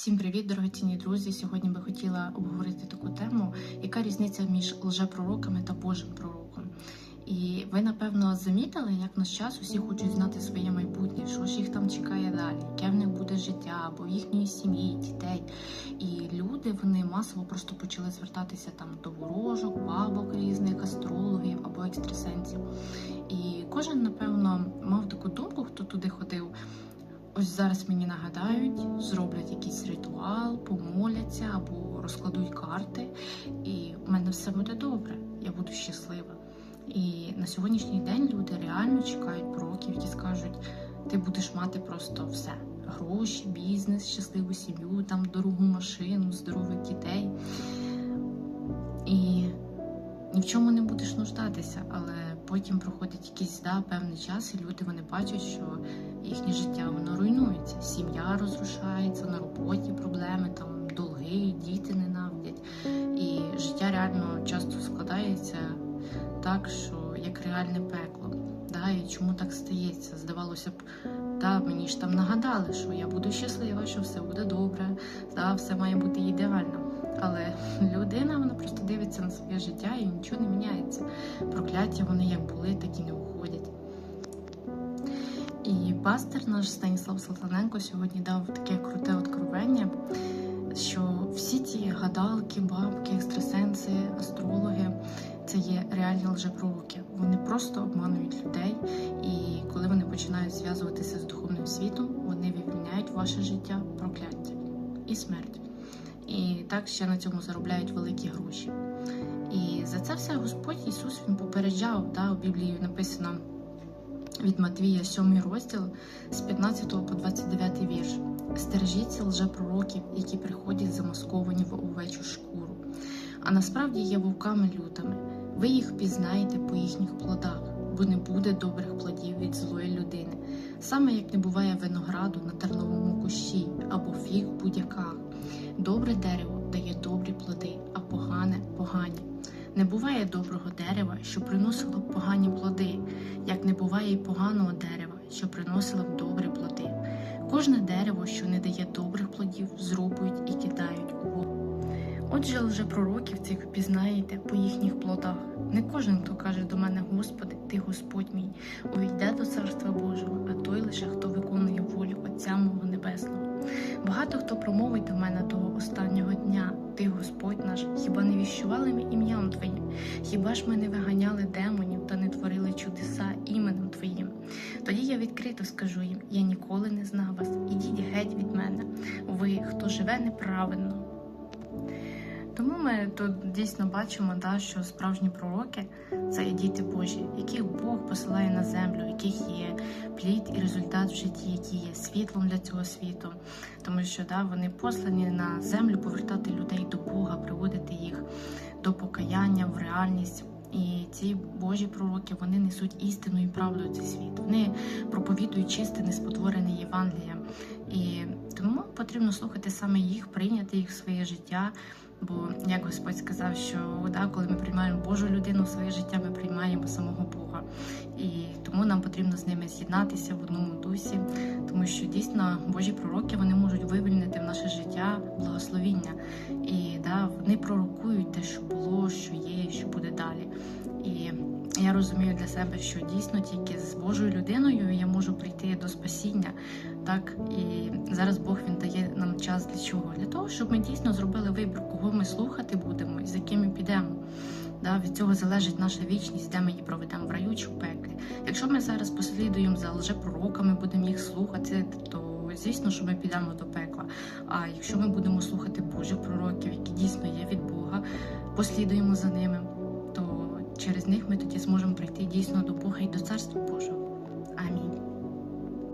Всім привіт, дорогоцінні друзі! Сьогодні би хотіла обговорити таку тему, яка різниця між лжепророками та Божим пророком. І ви, напевно, замітили, як наш час усі хочуть знати своє майбутнє, що ж їх там чекає далі, яке в них буде життя або їхньої сім'ї, дітей. І люди вони масово просто почали звертатися там до ворожок, бабок різних, астрологів або екстрасенсів. І кожен, напевно, мав таку думку, хто туди ходив. Ось зараз мені нагадають, зроблять якийсь ритуал, помоляться або розкладуть карти, і в мене все буде добре, я буду щаслива. І на сьогоднішній день люди реально чекають пророків, які скажуть, ти будеш мати просто все: гроші, бізнес, щасливу сім'ю, там дорогу машину, здорових дітей. І ні в чому не будеш нуждатися, але потім проходить якийсь да, певний час, і люди вони бачать, що їхнє життя воно руйнується. Сім'я розрушається, на роботі проблеми, там долги, діти ненавидять. І життя реально часто складається так, що як реальне пекло. Да, і чому так стається? Здавалося б, да, мені ж там нагадали, що я буду щаслива, що все буде добре, да, все має бути ідеально. Але людина вона просто дивиться на своє життя і нічого не міняється. Прокляття вони як були, так і не. І пастор наш Станіслав Салтаненко сьогодні дав таке круте откровення, що всі ті гадалки, бабки, екстрасенси, астрологи це є реальні лжепророки. Вони просто обманують людей, і коли вони починають зв'язуватися з духовним світом, вони вивільняють ваше життя, прокляття і смерть. І так ще на цьому заробляють великі гроші. І за це все Господь Ісус Він попереджав, да, у Біблії написано від Матвія, 7 розділ з 15 по 29 вірш. Стережіться лжепророків, які приходять замасковані в овечу шкуру, а насправді є вовками лютими. Ви їх пізнаєте по їхніх плодах, бо не буде добрих плодів від злої людини, саме як не буває винограду на терновому кущі або фіг в будь-яках. Добре дерево Не буває доброго дерева, що приносило б погані плоди, як не буває й поганого дерева, що приносило б добрі плоди. Кожне дерево, що не дає добрих плодів, зрубують і кидають у воду. Отже, лже пророків цих впізнаєте по їхніх плодах. Не кожен, хто каже до мене, Господи, ти Господь мій, увійде до Царства Божого, а той лише хто виконує волю Отця мого Небесного. Багато хто промовить до мене того останнього дня, ти Господь наш, хіба не віщували ми Твоїм? Хіба ж ми не виганяли демонів та не творили чудеса іменем Твоїм? Тоді я відкрито скажу їм: я ніколи не знав вас, ідіть геть від мене, ви, хто живе неправильно. Тому ми тут дійсно бачимо, да, що справжні пророки це є діти Божі, яких Бог посилає на землю, яких є плід і результат в житті, які є світлом для цього світу. Тому що да, вони послані на землю повертати людей до Бога, приводити їх до покаяння в реальність. І ці Божі пророки вони несуть істину і правду в цей світ. Вони проповідують чисте, неспотворене Євангеліє. І потрібно слухати саме їх, прийняти їх в своє життя. Бо як Господь сказав, що да, коли ми приймаємо Божу людину в своє життя, ми приймаємо самого Бога. І тому нам потрібно з ними з'єднатися в одному дусі, тому що дійсно Божі пророки вони можуть вивільнити в наше життя благословіння. І да, вони пророкують те, що було, що є, що буде далі. І я розумію для себе, що дійсно тільки з Божою людиною я можу прийти до спасіння. Так і зараз Бог він дає нам час для чого? Для того, щоб ми дійсно зробили вибір, кого ми слухати будемо і за ким ми підемо. Да, від цього залежить наша вічність, де ми її проведемо в раю чи в пеклі. Якщо ми зараз послідуємо за лжепророками, будемо їх слухати, то звісно, що ми підемо до пекла. А якщо ми будемо слухати Божих пророків, які дійсно є від Бога, послідуємо за ними, то через них ми тоді зможемо прийти дійсно до Бога і до Царства Божого.